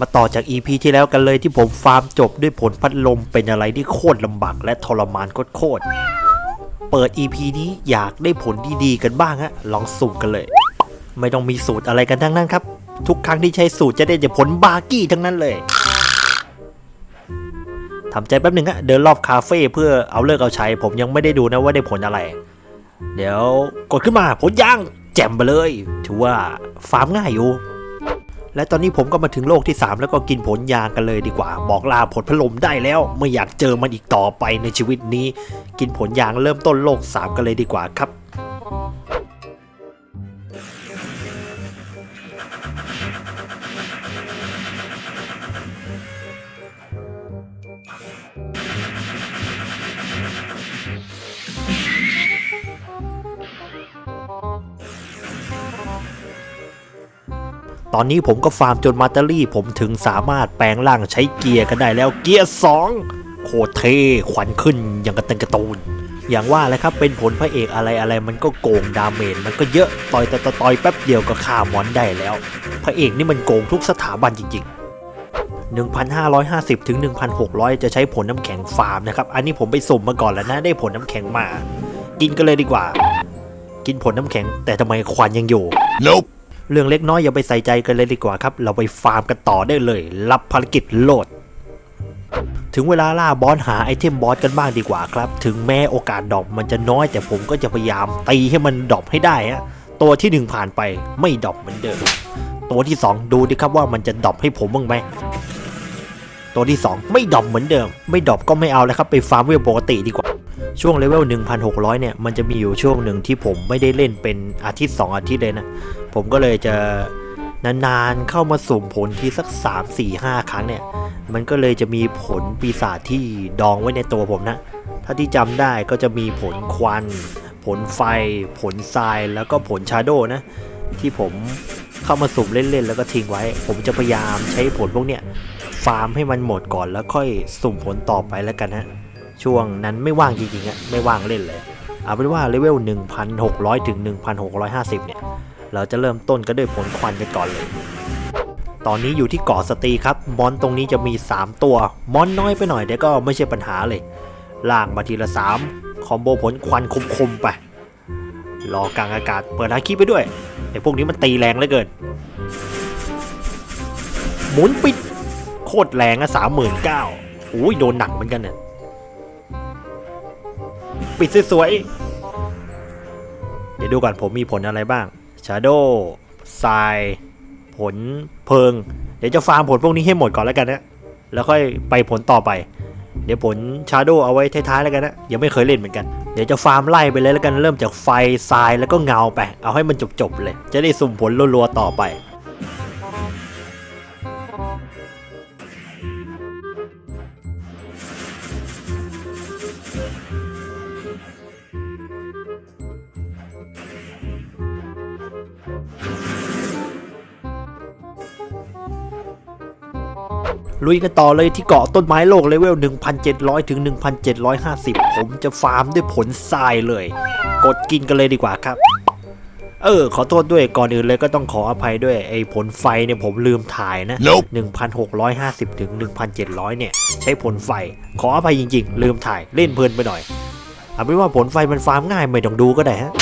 มาต่อจาก EP ที่แล้วกันเลยที่ผมฟาร์มจบด้วยผลพัดลมเป็นอะไรที่โคตรลำบากและทรมานโคตรเปิด EP นี้อยากได้ผลดีๆกันบ้างฮะลองสุ่มกันเลย ไม่ต้องมีสูตรอะไรกันทั้งนั้นครับ ทุกครั้งที่ใช้สูตรจะได้แต่ผลบากี้ทั้งนั้นเลยทำใจแป๊บหนึ่งฮะเดินรอบคาเฟ่เพื่อเอาเลิกเอาใช้ผมยังไม่ได้ดูนะว่าได้ผลอะไร เดี๋ยวกดขึ้นมาผลย่างแจ่มไปเลย ถือว่าฟาร์มง่ายอยู่ และตอนนี้ผมก็มาถึงโลกที่ 3 แล้วก็กินผลยางกันเลยดีกว่า บอกลาผลพลมได้แล้ว ไม่อยากเจอมันอีกต่อไปในชีวิตนี้ กินผลยางเริ่มต้นโลก 3 กันเลยดีกว่าครับ ตอนนี้ผมก็ฟาร์มจนมาตารี่ ผมถึงสามารถแปลงร่างใช้เกียร์กันได้แล้วเกียร์สองโคตรเท่ขวัญขึ้นอย่างกระตันกระตูนอย่างว่าแหละครับเป็นผลพระเอกอะไรอะไรมันก็โกงดาเมจมันก็เยอะต่อยต่อยต่อยต่อยแป๊บเดียวก็ฆ่ามอนได้แล้ว พระเอกนี่มันโกงทุกสถาบันจริง ๆ 1,550 ถึง 1,600 จะใช้ผลน้ำแข็งฟาร์มนะครับ อันนี้ผมไปสุ่มมาก่อนแล้วนะ ได้ผลน้ำแข็งมา กินกันเลยดีกว่า กินผลน้ำแข็งแต่ทำไมควันยังอยู่ Nope. เรื่องเล็กน้อยอย่าไปใส่ใจกันเลยดีกว่าครับ เราไปฟาร์มกันต่อได้เลย รับภารกิจโหลด ถึงเวลาล่าบอสหาไอเทมบอสกันบ้างดีกว่าครับ ถึงแม้โอกาสดอปมันจะน้อย แต่ผมก็จะพยายามตีให้มันดอปให้ได้ฮะตัวที่หนึ่งผ่านไปไม่ดอปเหมือนเดิม ตัวที่สองดูดิครับว่ามันจะดอปให้ผมบ้างไหมตัวที่สองไม่ดอปเหมือนเดิม ไม่ดอปก็ไม่เอาแล้วครับไปฟาร์มเวลปกติดีกว่า ช่วงเลเวล 1,600 เนี่ย มันจะมีอยู่ช่วงหนึ่งที่ผมไม่ได้เล่นเป็นอาทิตย์ 2 อาทิตย์เลยนะ ผมก็เลยจะนานๆเข้ามาสุ่มผลที่สัก 3 4 5 ครั้งเนี่ย มันก็เลยจะมีผลปีศาจที่ดองไว้ในตัวผมนะ ถ้าที่จำได้ก็จะมีผลควัน ผลไฟ ผลทราย แล้วก็ผลชาโดนะ ที่ผมเข้ามาสุ่มเล่นๆ แล้วก็ทิ้งไว้ ผมจะพยายามใช้ผลพวกเนี้ยฟาร์มให้มันหมดก่อนแล้วค่อยสุ่มผลต่อไปแล้วกันฮะ ช่วงนั้นไม่ว่างจริงๆอะไม่ว่างเล่นเลย เอาเป็นว่าเลเวล 1,600 ถึง 1,650 เนี่ย เราจะเริ่มต้นก็ด้วยผลควันกันก่อนเลย ตอนนี้อยู่ที่เกาะสตีครับ มอนตรงนี้จะมี 3 ตัว มอนน้อยไปหน่อยแต่ก็ไม่ใช่ปัญหาเลย ล่างมาทีละ 3 คอมโบผลควันคมๆไปรอกลางอากาศเปิดฮาคิไปด้วยไอ้พวกนี้มันตีแรงเหลือเกิน หมุนปิด โคตรแรงอะสามหมื่นเก้าโอ้ยโดนหนักเหมือนกันเนี่ย ปิดสวยๆ เดี๋ยวดูก่อนผมมีผลอะไรบ้าง Shadow ทราย ผลเพิง เดี๋ยวจะฟาร์มผลพวกนี้ให้หมดก่อนแล้วกันนะ แล้วค่อยไปผลต่อไป เดี๋ยวผล Shadow เอาไว้ท้ายๆแล้วกันนะ ยังไม่เคยเล่นเหมือนกัน เดี๋ยวจะฟาร์มไล่ไปเลยแล้วกัน เริ่มจากไฟทรายแล้วก็เงาไป เอาให้มันจบๆเลย จะได้สุ่มผลรัวๆต่อไป ลุยกันต่อเลยที่เกาะต้นไม้โลกเลเวล 1,700 ถึง 1,750 ผมจะฟาร์มด้วยผลทรายเลย กดกินกันเลยดีกว่าครับเออ ขอโทษด้วยก่อนอื่นเลยก็ต้องขออภัยด้วยไอ้ผลไฟเนี่ยผมลืมถ่ายนะ Nope. 1,650 ถึง 1,700 เนี่ย ใช้ผลไฟ ขออภัยจริง ๆ ลืมถ่ายเล่นเพลินไปหน่อยเอาเป็นว่าผลไฟมันฟาร์มง่ายไม่ต้องดูก็ได้ฮะ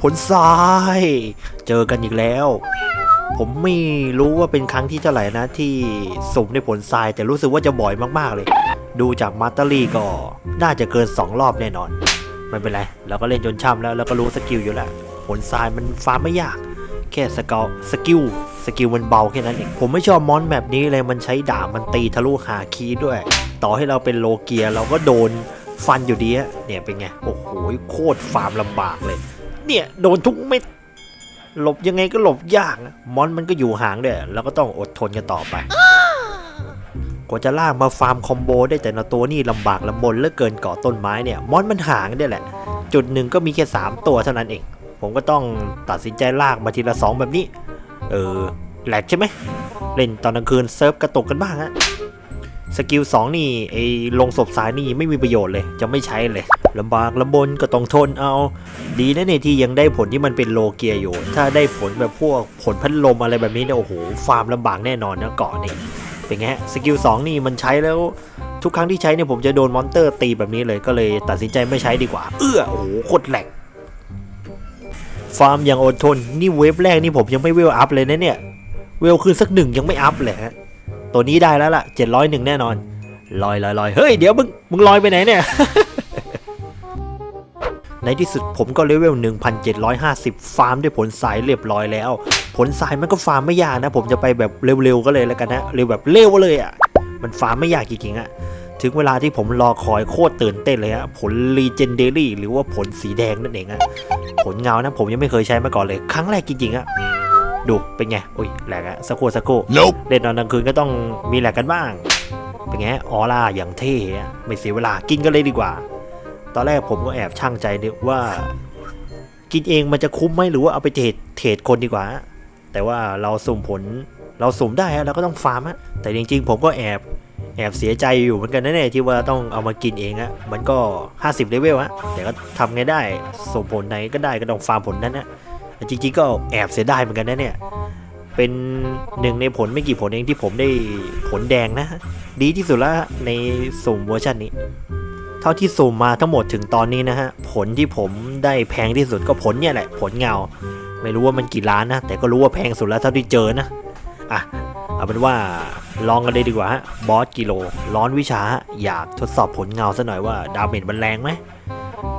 ผลทราย เจอกันอีกแล้ว ผมไม่รู้ว่าเป็นครั้งที่เท่าไหร่นะที่สุ่มในผลทรายแต่รู้สึกว่าจะบ่อยมากๆเลย ดูจากมาตเตอรี่ก็น่าจะเกิน 2 รอบแน่นอนไม่เป็นไรเราก็เล่นจนช่ำแล้วแล้วก็รู้สกิลอยู่แล้วผลทรายมันฟาร์มไม่ยาก แค่สกิลสกิลสกิลมันเบาแค่นั้นเองผมไม่ชอบมอนแบบนี้เลยมันใช้ดาบมันตีทะลุหาคีย์ด้วย ต่อให้เราเป็นโลเกียเราก็โดนฟันอยู่ดีอะเนี่ยเป็นไงโอ้โหโคตรฟาร์มลำบากเลย เนี่ยโดนทุกเม็ด หลบยังไงก็หลบยากนะมอนมันก็อยู่ห่างด้วยแล้วก็ต้องอดทนกันต่อไป กว่าจะลากมาฟาร์มคอมโบได้แต่ละตัวนี่ลำบากลำบนเหลือเกินเกาะต้นไม้เนี่ย มอนมันห่างเนี่ยแหละ จุดหนึ่งก็มีแค่3ตัวเท่านั้นเอง ผมก็ต้องตัดสินใจลากมาทีละสองแบบนี้ เออแหลกใช่ไหมเล่นตอนกลางคืนเซิร์ฟกระตกกันบ้างฮะ สกิล2นี่ไอ้ลงศพสายนี่ไม่มีประโยชน์เลย จะไม่ใช้เลยลำบากลำบนก็ต้องทนเอา ดีนะเนี่ยที่ยังได้ผลที่มันเป็นโลเกียอยู่ ถ้าได้ผลแบบพวกผลพัดลมอะไรแบบนี้เนี่ยโอ้โหฟาร์มลำบากแน่นอนนะเกาะนี่เป็นไงฮะสกิลสองนี่มันใช้แล้วทุกครั้งที่ใช้เนี่ยผมจะโดนมอนเตอร์ตีแบบนี้เลยก็เลยตัดสินใจไม่ใช้ดีกว่า เอื้อโอ้โหโคตรแหลกฟาร์มอย่างอดทนนี่เวฟแรกนี่ผมยังไม่เวลอัพเลยนะเนี่ยเวลขึ้นสักหนึ่งยังไม่อัพเลยฮะ ตัวนี้ได้แล้วล่ะเจ็ดร้อยหนึ่งแน่นอนลอยลอยลอยเฮ้ยเดี๋ยวมึงมึงลอยไปไหนเนี่ย ในที่สุดผมก็เลเวล 1750 ฟาร์มด้วยผลสายเรียบร้อยแล้ว ผลสายมันก็ฟาร์มไม่ยากนะ ผมจะไปแบบเร็วๆก็เลยแล้วกันนะเร็วแบบเร็วเลยอะ่ะมันฟาร์มไม่ยากจริงๆอะ่ะถึงเวลาที่ผมรอคอยโคตรตื่นเต้นเลยฮะผล Legendary หรือว่าผลสีแดงนั่นเองอะผลเงานะผมยังไม่เคยใช้มาก่อนเลย ครั้งแรกจริงๆอะ ดูเป็นไงอุ้ยแหลกอะสักครู่สักครู่ Nope. เล่นตอนกลางคืนก็ต้องมีแหลกกันบ้าง เป็นไงออร่าอย่างเท่อะไม่เสียเวลากินกันเลยดีกว่า ตอนแรกผมก็แอบช่างใจนึกว่า กินเองมันจะคุ้มไหมหรือว่าเอาไปเทรดเทรดคนดีกว่า แต่ว่าเราสุ่มผลเราสุ่มได้ฮะเราก็ต้องฟาร์มฮะแต่จริงๆ ผมก็แอบแอบเสียใจอยู่เหมือนกันนะเนี่ยที่ว่าต้องเอามากินเองอะมันก็ 50เลเวลฮะแต่ก็ทำไงได้ส่งผลไหนก็ได้ก็ต้องฟาร์มผลนั้นนะ แต่จริงๆก็แอบเสียดายเหมือนกันนะเนี่ย เป็นหนึ่งในผลไม่กี่ผลเองที่ผมได้ผลแดงนะ ดีที่สุดแล้วในสุ่มเวอร์ชันนี้ เท่าที่สุ่มมาทั้งหมดถึงตอนนี้นะฮะ ผลที่ผมได้แพงที่สุดก็ผลเนี่ยแหละ ผลเงา ไม่รู้ว่ามันกี่ล้านนะ แต่ก็รู้ว่าแพงสุดแล้วเท่าที่เจอนะ อะ เอาเป็นว่าลองกันเลยดีกว่าฮะ บอสกิโล ร้อนวิชา อยากทดสอบผลเงาซะหน่อยว่าดาเมจมันแรงไหม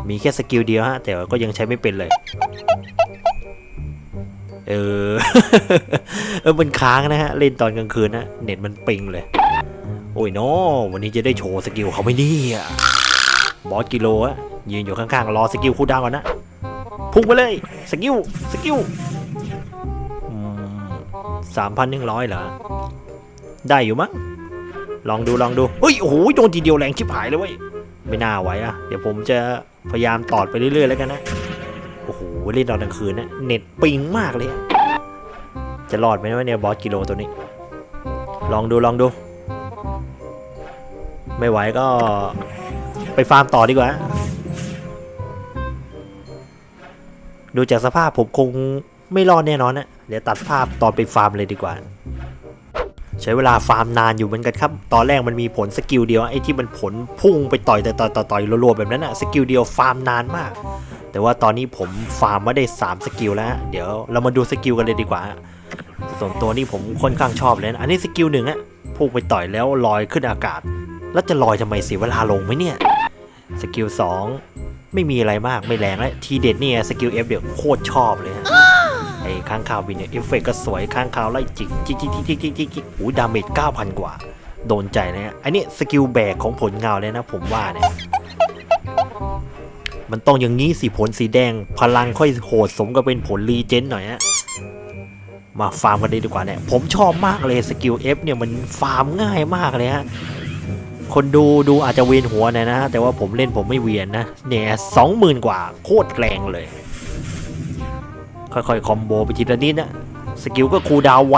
มีแค่สกิลเดียวฮะ แต่ก็ยังใช้ไม่เป็นเลย เออ เออมันค้างนะฮะ เล่นตอนกลางคืนนะเน็ตมันปิงเลย โอ้ยโนวันนี้จะได้โชว์สกิลเขาไม่นี่อะบอสกิโลอะยืนอยู่ข้างๆ รอสกิลคูลดาวก่อนนะพุ่งไปเลย สกิล สกิลสามพันหนึ่งร้อยเหรอ ได้อยู่มั้ง ลองดูลองดูเฮ้ย โอ้โหโดนทีเดียวแรงชิบหายเลยเว้ย ไม่น่าไหวอะเดี๋ยวผมจะพยายามตอดไปเรื่อยๆแล้วกันนะ โอ้โหเล่นตอนกลางคืนนะเน็ตปิงมากเลย จะรอดไหมวะเนี่ยบอสกิโลตัวนี้ ลองดูลองดู ไม่ไหวก็ไปฟาร์มต่อดีกว่า ดูจากสภาพผมคงไม่รอดแน่นอนนะเดี๋ยวตัดภาพตอนไปฟาร์มเลยดีกว่า ใช้เวลาฟาร์มนานอยู่เหมือนกันครับ ตอนแรกมันมีผลสกิลเดียวไอ้ที่มันผลพุ่งไปต่อยต่อยต่อยต่อยต่อยรัวๆแบบนั้นอะสกิลเดียวฟาร์มนานมาก แต่ว่าตอนนี้ผมฟาร์มมาได้ 3 สกิลแล้ว เดี๋ยวเรามาดูสกิลกันเลยดีกว่า ส่วนตัวนี้ผมค่อนข้างชอบเลยนะอันนี้สกิลหนึ่งอะพุ่งไปต่อยแล้วลอยขึ้นอากาศ แล้วจะลอยทำไมเสียเวลาลงไหมเนี่ย สกิล2ไม่มีอะไรมากไม่แรงและทีเด็ดเนี่ยสกิล F เดี๋ยวโคตรชอบเลยฮะไอ้ข้างคาวบินเนี่ยเอฟเฟกต์ก็สวยข้างคาวไล่จิกจิกจิกจิกจิกจิกจิกจิกโอ้ดาเมจ9,000 กว่า โดนใจนะฮะอันนี้สกิลแบกของผลเงาเลยนะผมว่าเนี่ย มันต้องอย่างนี้สิผลสีแดง พลังค่อยโหดสมกับเป็นผลรีเจนหน่อยฮะมาฟาร์มกันเลยดีกว่าเนี่ย ผมชอบมากเลยสกิล F เนี่ยมันฟาร์มง่ายมากเลยฮะคนดูดูอาจจะเวียนหัวหนะนะแต่ว่าผมเล่นผมไม่เวียนนะเนี่ยสองหมื่นกว่าโคตรแรงเลย ค่อยๆคอมโบไปทีละนิดนะสกิลก็คูดาวไว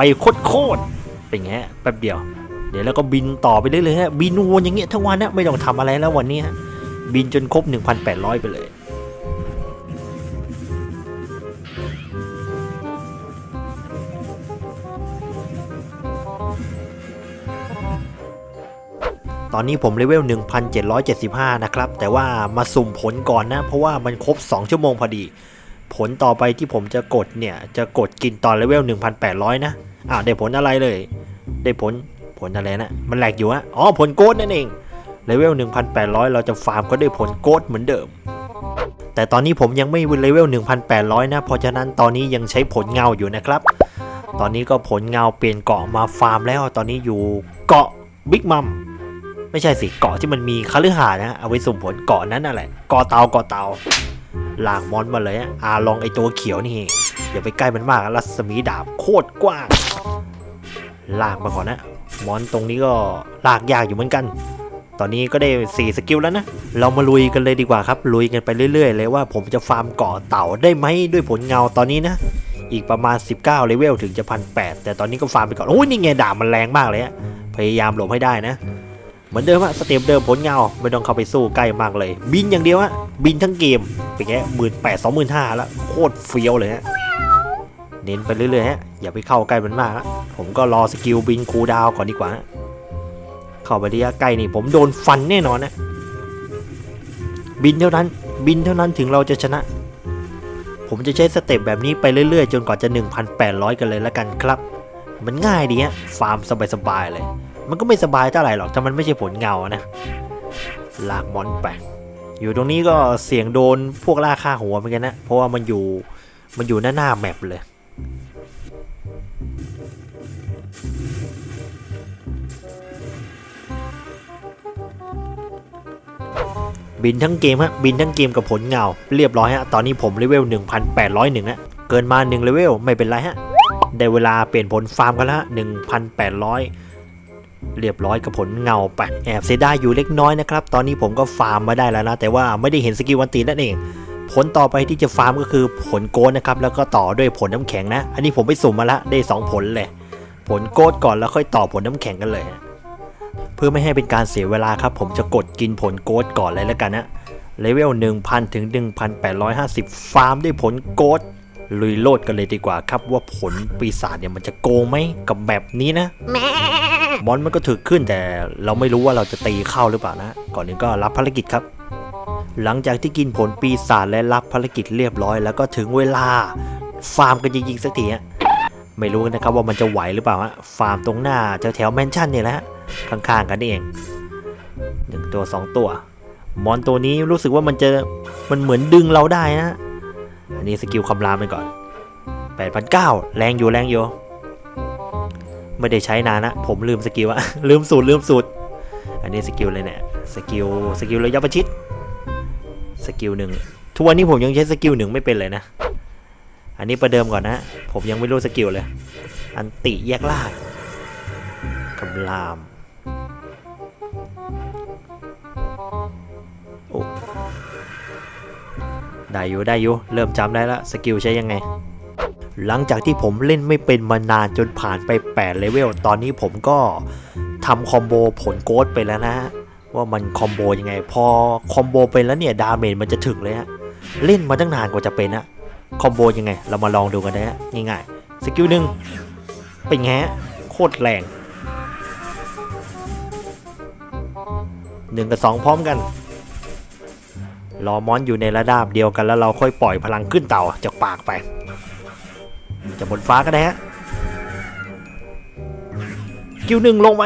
โคตรๆเป็นไงแป๊บเดียว เดี๋ยวแล้วก็บินต่อไปเรื่อยๆฮะบินวนอย่างเงี้ยทั้งวันนะไม่ต้องทำอะไรแล้ววันนี้ฮะ บินจนครบ 1,800 ไปเลย ตอนนี้ผมเลเวล 1775 นะครับ แต่ว่ามาสุ่มผลก่อนนะ เพราะว่ามันครบ 2 ชั่วโมงพอดี ผลต่อไปที่ผมจะกดเนี่ย จะกดกินตอนเลเวล 1,800 นะอ่าได้ผลอะไรเลย ได้ผลผลอะไรนะ มันแหลกอยู่อะอ๋อ ผลโกดนั่นเอง เลเวล 1,800 เราจะฟาร์มก็ได้ผลโกดเหมือนเดิม แต่ตอนนี้ผมยังไม่เลเวล 1,800 นะ เพราะฉะนั้นตอนนี้ยังใช้ผลเงาอยู่นะครับ ตอนนี้ก็ผลเงาเปลี่ยนเกาะมาฟาร์มแล้ว ตอนนี้อยู่เกาะบิ๊กมัมไม่ใช่สิเกาะที่มันมีคฤหาสน์นะเอาไว้สุ่มผลเกาะนั้นน่ะแหละเกาะเตาเกาะเตาลากมอนมาเลยอะอาลองไอตัวเขียวนี่อย่าไปใกล้มันมากรัศมีดาบโคตรกว้าง ลากมาก่อนนะมอนตรงนี้ก็ลากยากอยู่เหมือนกัน ตอนนี้ก็ได้ 4 สกิลแล้วนะ เรามาลุยกันเลยดีกว่าครับ ลุยกันไปเรื่อย ๆ เลยว่าผมจะฟาร์มเกาะเต่าได้ไหมด้วยผลเงาตอนนี้นะ อีกประมาณ 19เลเวลถึงจะพันแแต่ตอนนี้ก็ฟาร์มไปก่อน โอ้ยนี่ไงดาบมันแรงมากเลยอะพยายามหลบให้ได้นะ เหมือนเดิมอะสเต็ปเดิมผลเงา ไม่ต้องเข้าไปสู้ใกล้มากเลย บินอย่างเดียวอะบินทั้งเกมไปแค่หมื่นแปดสองหมื่นห้าแล้วโคตรเฟี้ยวเลยฮะเน้นไปเรื่อยๆฮะอย่าไปเข้าใกล้มันมากฮะผมก็รอสกิลบินคูดาวก่อนดีกว่า เข้าไประยะใกล้นี่ผมโดนฟันแน่นอนนะ บินเท่านั้น บินเท่านั้นถึงเราจะชนะ ผมจะใช้สเต็ปแบบนี้ไปเรื่อยๆ จนกว่าจะ 1,800 กันเลยละกันครับ มันง่ายดีฮะ ฟาร์มสบายๆเลย มันก็ไม่สบายเท่าไหร่หรอก ถ้ามันไม่ใช่ผลเงานะ ลากมอนไป อยู่ตรงนี้ก็เสี่ยงโดนพวกล่าค่าหัวเหมือนกันนะ เพราะว่ามันอยู่ มันอยู่หน้าหน้าแมปเลย บินทั้งเกมฮะบินทั้งเกมกับผลเงา เรียบร้อยฮะตอนนี้ผมเลเวล 1,801ฮะเกินมา1เลเวลไม่เป็นไรฮะได้เวลาเปลี่ยนผลฟาร์มกันละ1,800 เรียบร้อยกับผลเงาไปแอบเสียดายอยู่เล็กน้อยนะครับตอนนี้ผมก็ฟาร์มมาได้แล้วนะแต่ว่าไม่ได้เห็นสกิลวันตีนั่นเองผลต่อไปที่จะฟาร์มก็คือผลโกดนะครับแล้วก็ต่อด้วยผลน้ำแข็งนะ อันนี้ผมไปสุ่มมาล้วได้ 2 ผลเลย ผลโกดก่อนแล้วค่อยต่อผลน้ำแข็งกันเลยฮะ เพื่อไม่ให้เป็นการเสียเวลาครับ ผมจะกดกินผลโกดก่อนเลยแล้วกันนะเลเวล 1,000 ถึง 1,850 ฟาร์มได้ผลโกดลุยโลดกันเลยดีกว่าครับว่าผลปีศาจเนี่ยมันจะโกงไหมกับแบบนี้นะมอนมันก็ถึกขึ้นแต่เราไม่รู้ว่าเราจะตีเข้าหรือเปล่านะ ก่อนอื่นก็รับภารกิจครับ หลังจากที่กินผลปีศาจและรับภารกิจเรียบร้อย แล้วก็ถึงเวลา ฟาร์มกันจริงๆสักทีฮะไม่รู้นะครับว่ามันจะไหวหรือเปล่าฮะฟาร์มตรงหน้าแถวแถวแมนชั่นเนี่ยแหละฮะ ข้างๆกันนี่เองหนึ่งตัวสองตัว มอนตัวนี้รู้สึกว่ามันจะมันเหมือนดึงเราได้นะ อันนี้สกิลคำรามไปก่อน8,900แรงอยู่แรงอยู่ไม่ได้ใช้นานนะ ผมลืมสกิลอะลืมสูตรลืมสูตร อันนี้สกิลเลยเนี่ยสกิลสกิลระยะประชิดสกิลหนึ่งทุกวันนี้ผมยังใช้สกิลหนึ่งไม่เป็นเลยนะ อันนี้ประเดิมก่อนนะ ผมยังไม่รู้สกิลเลย อันติแยกล่างคำราม ได้อยู่ได้อยู่เริ่มจำได้ละสกิลใช้ยังไง หลังจากที่ผมเล่นไม่เป็นมานานจนผ่านไป8เลเวลตอนนี้ผมก็ทำคอมโบผลโกดไปแล้วนะว่ามันคอมโบยังไง พอคอมโบเป็นแล้วเนี่ยดาเมจมันจะถึงเลยฮะเล่นมาตั้งนานกว่าจะเป็นอะคอมโบยังไง เรามาลองดูกันนะฮะง่ายๆสกิลหนึ่งเป็นไงฮะโคตรแรงหนึ่งกับสองพร้อมกัน รอมอนอยู่ในระดับเดียวกันแล้วเราค่อยปล่อยพลังขึ้นเต่าจากปากไปจะบนฟ้าก็ได้ฮะคิวหนึ่งลงไป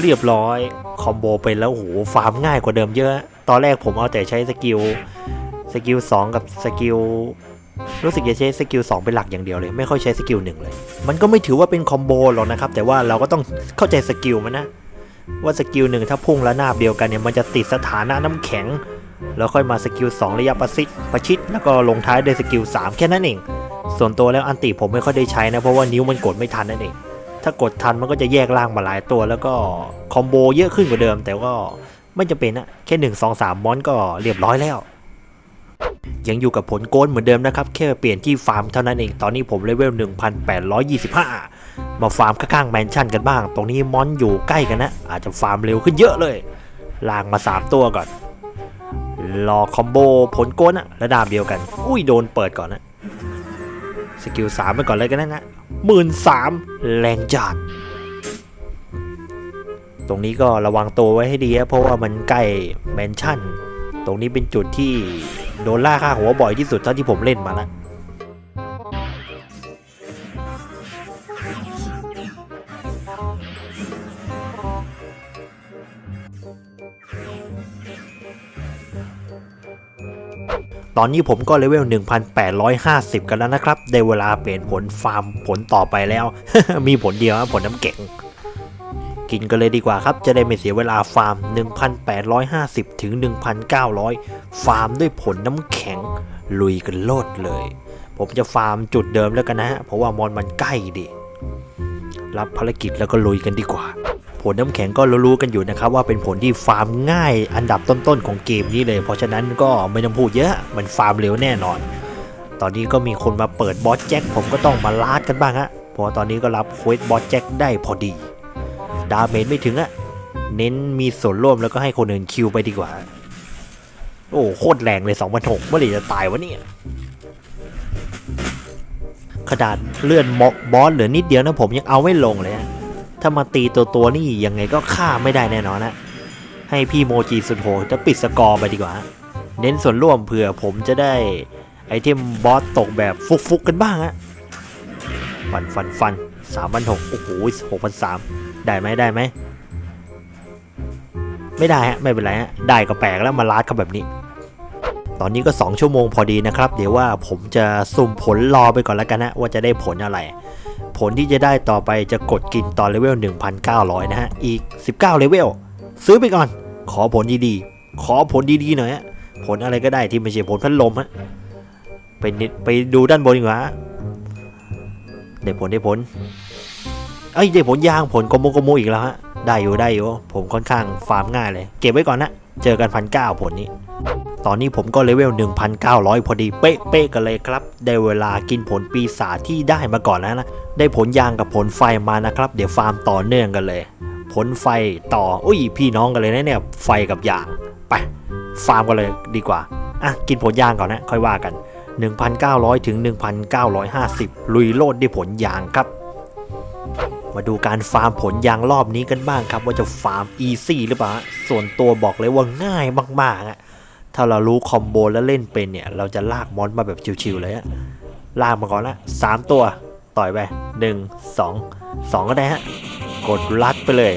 เรียบร้อยคอมโบไปแล้วโหฟาร์มง่ายกว่าเดิมเยอะ ตอนแรกผมเอาแต่ใช้สกิลสกิล2กับสกิลรู้สึกจะใช้สกิล2เป็นหลักอย่างเดียวเลย ไม่ค่อยใช้สกิล1เลย มันก็ไม่ถือว่าเป็นคอมโบหรอกนะครับ แต่ว่าเราก็ต้องเข้าใจสกิลมันนะ ว่าสกิลหนึ่งถ้าพุ่งและนาบเดียวกันเนี่ยมันจะติดสถานะน้ำแข็ง แล้วค่อยมาสกิล2ระยะประชิดประชิดแล้วก็ลงท้ายด้วยสกิล3แค่นั้นเอง ส่วนตัวแล้วอันติผมไม่ค่อยได้ใช้นะเพราะว่านิ้วมันกดไม่ทันนั่นเอง ถ้ากดทันมันก็จะแยกล่างมาหลายตัว แล้วก็คอมโบเยอะขึ้นกว่าเดิม แต่ก็ไม่จำเป็นนะแค่ 1 2 3มอนก็เรียบร้อยแล้วยังอยู่กับผลโกนเหมือนเดิมนะครับ แค่เปลี่ยนที่ฟาร์มเท่านั้นเอง ตอนนี้ผมเลเวล 1825 มาฟาร์มข้างๆแมนชั่นกันบ้าง ตรงนี้มอนอยู่ใกล้กันนะ อาจจะฟาร์มเร็วขึ้นเยอะเลย ลางมา 3 ตัวก่อน รอคอมโบผลโกนอะระดับเดียวกัน อุ้ยโดนเปิดก่อนนะสกิลสามไปก่อนเลยกันนะนะหมื่นสามแรงจัดตรงนี้ก็ระวังตัวไว้ให้ดีนะเพราะว่ามันใกล้แมนชั่น ตรงนี้เป็นจุดที่โดนล่าค่าหัวบ่อยที่สุดเท่าที่ผมเล่นมาแล้ว อนนี้ผมก็เลเวล 1,850 กันแล้วนะครับ ได้เวลาเปลี่ยนผลฟาร์มผลต่อไปแล้ว มีผลเดียวผลน้ำแข็งกินกันเลยดีกว่าครับ จะได้ไม่เสียเวลาฟาร์ม 1,850 ถึง 1,900 ฟาร์มด้วยผลน้ำแข็ง ลุยกันโลดเลย ผมจะฟาร์มจุดเดิมแล้วกันนะฮะ เพราะว่ามอนมันใกล้ดิ รับภารกิจแล้วก็ลุยกันดีกว่า ผลน้ำแข็งก็รู้ๆกันอยู่นะครับว่าเป็นผลที่ฟาร์มง่ายอันดับต้นๆของเกมนี้เลย เพราะฉะนั้นก็ไม่ต้องพูดเยอะมันฟาร์มเร็วแน่นอน ตอนนี้ก็มีคนมาเปิดบอสแจ็คผมก็ต้องมาลาดกันบ้างฮะเพราะตอนนี้ก็รับเควสบอสแจ็คได้พอดี ดาเมจไม่ถึงอะเน้นมีส่วนร่วมแล้วก็ให้คนอื่นคิวไปดีกว่า โอ้โคตรแรงเลย2 0 0 6เมื่อไหร่จะตายวะเนี่ยขนาดเลื่อนมกบอสเหลือนิดเดียวนะผมยังเอาไม่ลงเลยอะ ถ้ามาตีตัวตัวๆนี่ยังไงก็ฆ่าไม่ได้แน่นอนนะ ให้พี่โมจิสุดโหดจะปิดสกอร์ไปดีกว่า เน้นส่วนร่วมเผื่อผมจะได้ไอเทมบอสตกแบบฟุกๆกันบ้างอะฟันฟันฟันสามพันหกโอ้โหหกพันสามได้ไหมได้ไหม ไม่ได้ฮะ ไม่เป็นไรฮะ ได้ก็แปลกแล้วมาลาดเขาแบบนี้ ตอนนี้ก็ 2 ชั่วโมงพอดีนะครับ เดี๋ยวว่าผมจะสุ่มผลรอไปก่อนแล้วกันนะว่าจะได้ผลอะไร ผลที่จะได้ต่อไปจะกดกินตอนเลเวล 1,900 นะฮะ อีก 19 เลเวล ซื้อไปก่อน ขอผลดีๆ ขอผลดีๆหน่อยฮะ ผลอะไรก็ได้ที่ไม่ใช่ผลพัดลมฮะ ไปนิดไปดูด้านบนดีกว่าได้ผลได้ผล เอ้ยได้ผลยางผลกโมโกโมอีกแล้วฮะ ได้อยู่ได้อยู่ ผมค่อนข้างฟาร์มง่ายเลย เก็บไว้ก่อนนะ เจอกันพันเก้าผลนี้ ตอนนี้ผมก็เลเวล 1,900 พอดีเป๊ะเป๊ะกันเลยครับ ได้เวลากินผลปีศาจที่ได้มาก่อนแล้วนะ ได้ผลยางกับผลไฟมานะครับ เดี๋ยวฟาร์มต่อเนื่องกันเลย ผลไฟต่อ อุ้ย พี่น้องกันเลยนะเนี่ย ไฟกับยาง ไป ฟาร์มกันเลยดีกว่า อะ กินผลยางก่อนนะ ค่อยว่ากัน 1,900 ถึง 1,950 ลุยโลดได้ผลยางครับมาดูการฟาร์มผลยางรอบนี้กันบ้างครับ ว่าจะฟาร์มอีซี่หรือเปล่า ส่วนตัวบอกเลยว่าง่ายมากๆอะ ถ้าเรารู้คอมโบแล้วเล่นเป็นเนี่ย เราจะลากมอนมาแบบชิวๆเลยอะลากมาก่อนละสามตัว ต่อยไปหนึ่งสองสองก็ได้ฮะ กดรัดไปเลย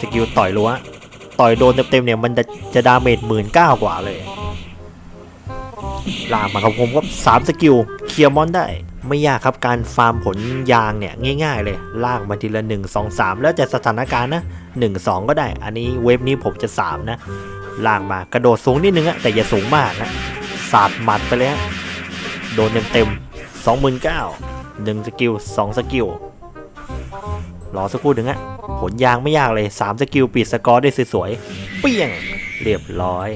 สกิลต่อยรัวต่อยโดนเต็มๆเนี่ย มันจะจะดาเมจหมื่นเก้ากว่าเลย ลากมาครับผมก็สามสกิลเคลียร์มอนได้ไม่ยากครับการฟาร์มผลยางเนี่ยง่าย ๆ เลยลากมาทีละ 1 2 3 แล้วแต่สถานการณ์นะ 1 2 ก็ได้ อันนี้เวฟนี้ผมจะ 3 นะ ล่ากมากระโดดสูงนิดนึงอะแต่อย่าสูงมากนะสาดหมัดไปเลยฮะโดนเต็มๆสองหมื่นเก้าหนึ่งสกิลสองสกิลรอสักครู่หนึ่งอะผลยางไม่ยากเลย3สกิลปิดสกอร์ได้สวยๆเปี้ยงเรียบร้อย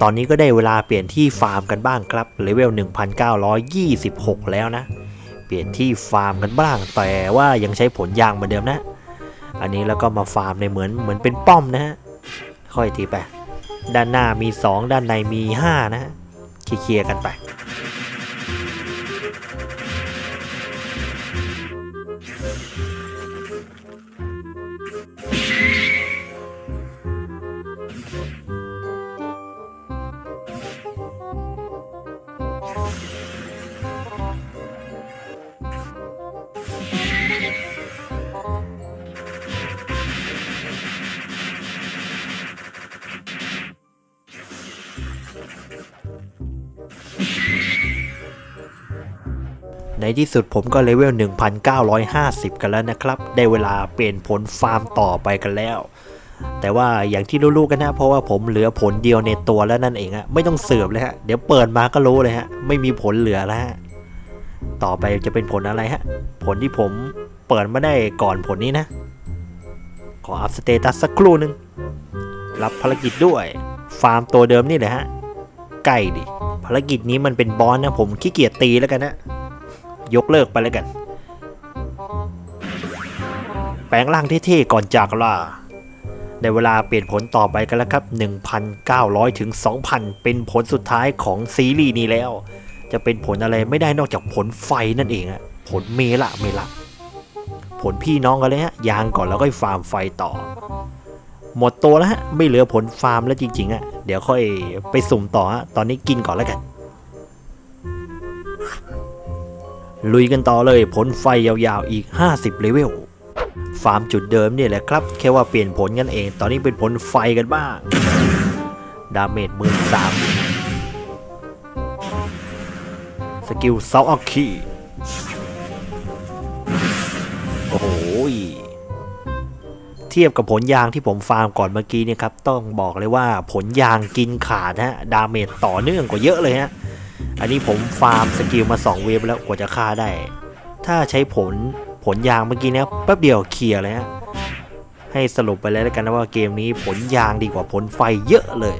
ตอนนี้ก็ได้เวลาเปลี่ยนที่ฟาร์มกันบ้างครับเลเวล 1926 แล้วนะ เปลี่ยนที่ฟาร์มกันบ้าง แต่ว่ายังใช้ผลยางเหมือนเดิมนะ อันนี้แล้วก็มาฟาร์มในเหมือนเหมือนเป็นป้อมนะฮะ ค่อยทีไป ด้านหน้ามี 2 ด้านในมี 5 นะฮะเคลียร์กันไป ที่สุดผมก็เลเวล 1950 กันแล้วนะครับ ได้เวลาเปลี่ยนผลฟาร์มต่อไปกันแล้ว แต่ว่าอย่างที่รู้ๆกันนะ เพราะว่าผมเหลือผลเดียวในตัวแล้วนั่นเองอะไม่ต้องเสือบเลยฮะ เดี๋ยวเปิดมาก็รู้เลยฮะ ไม่มีผลเหลือแล้วฮะ ต่อไปจะเป็นผลอะไรฮะ ผลที่ผมเปิดมาได้ก่อนผลนี้นะ ขออัพสเตตัสสักครู่หนึ่งรับภารกิจด้วย ฟาร์มตัวเดิมนี่แหละฮะ ใกล้ดิ ภารกิจนี้มันเป็นบอสนะผมขี้เกียจตีแล้วกันนะ ยกเลิกไปแล้วกัน แปลงร่างเท่ๆก่อนจากล่าในเวลาเปลี่ยนผลต่อไปกันแล้วครับ 1,900 ถึง 2,000 เป็นผลสุดท้ายของซีรีส์นี้แล้ว จะเป็นผลอะไรไม่ได้นอกจากผลไฟนั่นเองอะผลเมละเมละ ผลพี่น้องกันเลยฮะยางก่อนแล้วก็ฟาร์มไฟต่อ หมดตัวแล้วฮะไม่เหลือผลฟาร์มแล้วจริงๆอะเดี๋ยวค่อยไปสุ่มต่อฮะตอนนี้กินก่อนแล้วกัน ลุยกันต่อเลยผลไฟยาวๆอีก 50เลเวลฟาร์มจุดเดิมเนี่ยแหละครับ แค่ว่าเปลี่ยนผลกันเอง ตอนนี้เป็นผลไฟกันบ้าง ดาเมจหมื่นสามสกิลเซาอัคคีโอ้โหเทียบกับผลยางที่ผมฟาร์มก่อนเมื่อกี้เนี่ยครับ ต้องบอกเลยว่าผลยางกินขาดฮะ ดาเมจต่อเนื่องกว่าเยอะเลยฮะ อันนี้ผมฟาร์มสกิลมา 2 เวฟแล้วกว่าจะฆ่าได้ ถ้าใช้ผลผลยางเมื่อกี้เนี้ยแป๊บเดียวเคลียร์เลยฮะให้สรุปไปเลยแล้วกันนะว่าเกมนี้ผลยางดีกว่าผลไฟเยอะเลย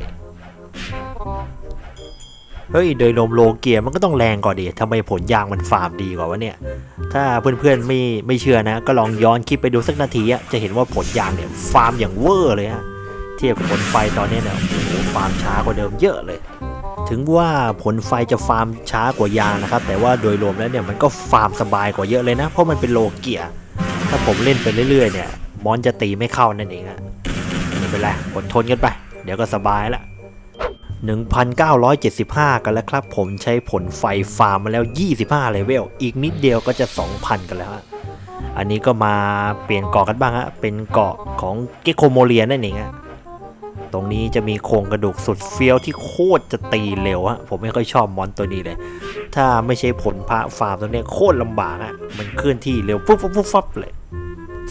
เฮ้ย โดยรวมโลเกียมันก็ต้องแรงกว่าดิทำไมผลยางมันฟาร์มดีกว่าวะเนี่ย ถ้าเพื่อนๆไม่ไม่เชื่อนะ ก็ลองย้อนคลิปไปดูสักนาทีอะจะเห็นว่าผลยางเนี่ยฟาร์มอย่างเวอร์เลยฮะ เทียบกับผลไฟตอนนี้เนี่ยโอ้โหฟาร์มช้ากว่าเดิมเยอะเลย ถึงว่าผลไฟจะฟาร์มช้ากว่ายางนะครับ แต่ว่าโดยรวมแล้วเนี่ยมันก็ฟาร์มสบายกว่าเยอะเลยนะ เพราะมันเป็นโลเกียถ้าผมเล่นไปเรื่อยๆเนี่ยมอนจะตีไม่เข้านั่นเองอะไม่เป็นไรอดทนกันไป เดี๋ยวก็สบายละ1,975 กันแล้วครับ ผมใช้ผลไฟฟาร์มมาแล้ว 25เลเวลอีกนิดเดียวก็จะ 2,000 กันแล้วฮะอันนี้ก็มาเปลี่ยนเกาะกันบ้างฮะเป็นเกาะของเกโคโมเลียนั่นเองฮะ ตรงนี้จะมีโครงกระดูกสุดเฟี้ยวที่โคตรจะตีเร็วฮะผมไม่ค่อยชอบมอนตัวนี้เลย ถ้าไม่ใช่ผลพระฟาร์มตัวนี้โคตรลำบากฮะมันเคลื่อนที่เร็วปุ๊บปุ๊บปุ๊บปั๊บเลย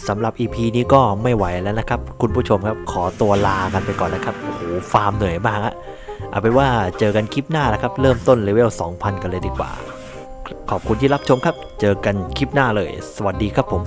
สำหรับ EP นี้ก็ไม่ไหวแล้วนะครับ คุณผู้ชมครับขอตัวลากันไปก่อนนะครับโอ้โหฟาร์มเหนื่อยมากฮะเอาไปนว่าเจอกันคลิปหน้าแล้วครับ เริ่มต้นเลเวล 2,000 กันเลยดีกว่า ขอบคุณที่รับชมครับ เจอกันคลิปหน้าเลย สวัสดีครับผม